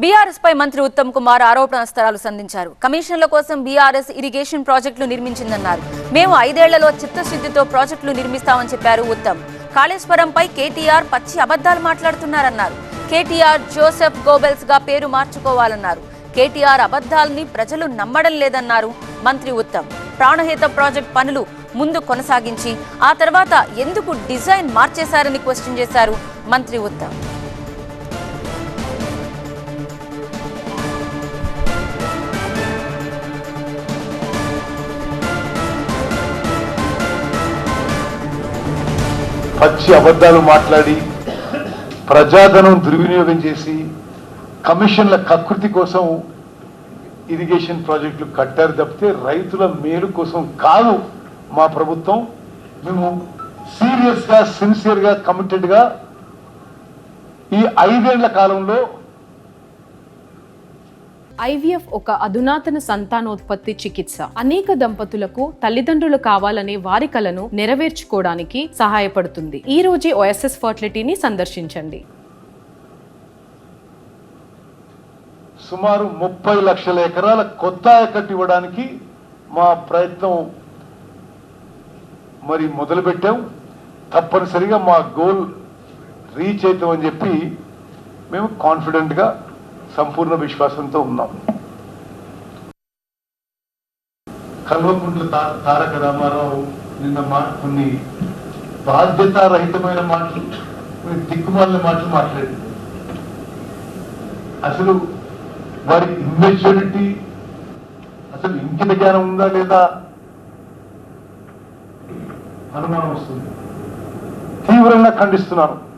BRS పై మంత్రి ఉత్తమ్ కుమార్ ఆరోపణ స్థలాలు సంధించారు. కమిషన్ల కోసం బీఆర్ఎస్ ఇరిగేషన్ ప్రాజెక్టులు నిర్మించిందన్నారు. మేము ఐదేళ్ళలో చిత్తశుద్ధితో ప్రాజెక్టులు నిర్మిస్తామని చెప్పారు ఉత్తమ్. కాళేశ్వరంపై కేటీఆర్ పచ్చి అబద్ధాలు మాట్లాడుతున్నారన్నారు. కేటీఆర్ జోసెఫ్ గోబెల్స్గా పేరు మార్చుకోవాలన్నారు. కేటీఆర్ అబద్దాలని ప్రజలు నమ్మడం లేదన్నారు మంత్రి ఉత్తమ్. ప్రాణహిత ప్రాజెక్ట్ పనులు ముందు కొనసాగించి ఆ తర్వాత ఎందుకు డిజైన్ మార్చేశారని క్వశ్చన్ చేశారు మంత్రి ఉత్తమ్. పచ్చి అబద్ధాలు మాట్లాడి ప్రజాధనం దుర్వినియోగం చేసి కమిషన్ల కకృతి కోసం ఇరిగేషన్ ప్రాజెక్టులు కట్టారు తప్పితే రైతుల మేలు కోసం కాదు మా ప్రభుత్వం. మేము సీరియస్గా సిన్సియర్గా కమిటెడ్గా ఈ ఐదేళ్ళ కాలంలో ఐవీఎఫ్ ఒక అధునాతన సంతానోత్పత్తి చికిత్స. అనేక దంపతులకు తల్లిదండ్రులు కావాలనే వారి కలను నెరవేర్చుకోవడానికి సహాయపడుతుంది. ఈ రోజే ఓఎస్ఎస్ ఫర్టిలిటీని సందర్శించండి. సుమారు ముప్పై లక్షల ఎకరాల కొత్త ఆయకట్టు ఇవ్వడానికి మా ప్రయత్నం మరి మొదలుపెట్టాం. తప్పనిసరిగా మా గోల్ రీచ్ అవుతామని చెప్పి మేము కాన్ఫిడెంట్గా సంపూర్ణ విశ్వాసంతో ఉన్నాం. కల్వకుంట్ల తా- తారక రామారావు నిన్న మా కొన్ని బాధ్యతారహితమైన మాటలు కొన్ని దిక్కుమాలిన మాటలు మాట్లాడింది అసలు వారి ఇమ్మెచ్యూరిటీ అసలు ఇంకిత జ్ఞానం ఉందా లేదా అనుమానం వస్తుంది. తీవ్రంగా ఖండిస్తున్నాను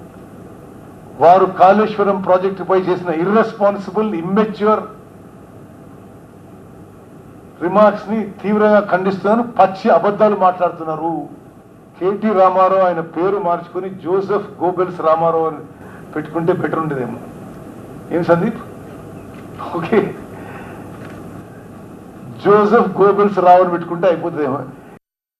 వారు కాళేశ్వరం ప్రాజెక్టుపై చేసిన ఇర్రెస్పాన్సిబుల్ ఇమ్మెచ్యూర్ రిమార్క్స్ని తీవ్రంగా ఖండిస్తున్నాను. పచ్చి అబద్ధాలు మాట్లాడుతున్నారు. కేటీ రామారావు ఆయన పేరు మార్చుకుని జోసెఫ్ గోబెల్స్ రామారావు అని పెట్టుకుంటే బెటర్ ఉండేదేమో. ఏం Sandeep? Okay. Joseph Goebbels Rao అని పెట్టుకుంటే అయిపోతుందేమో.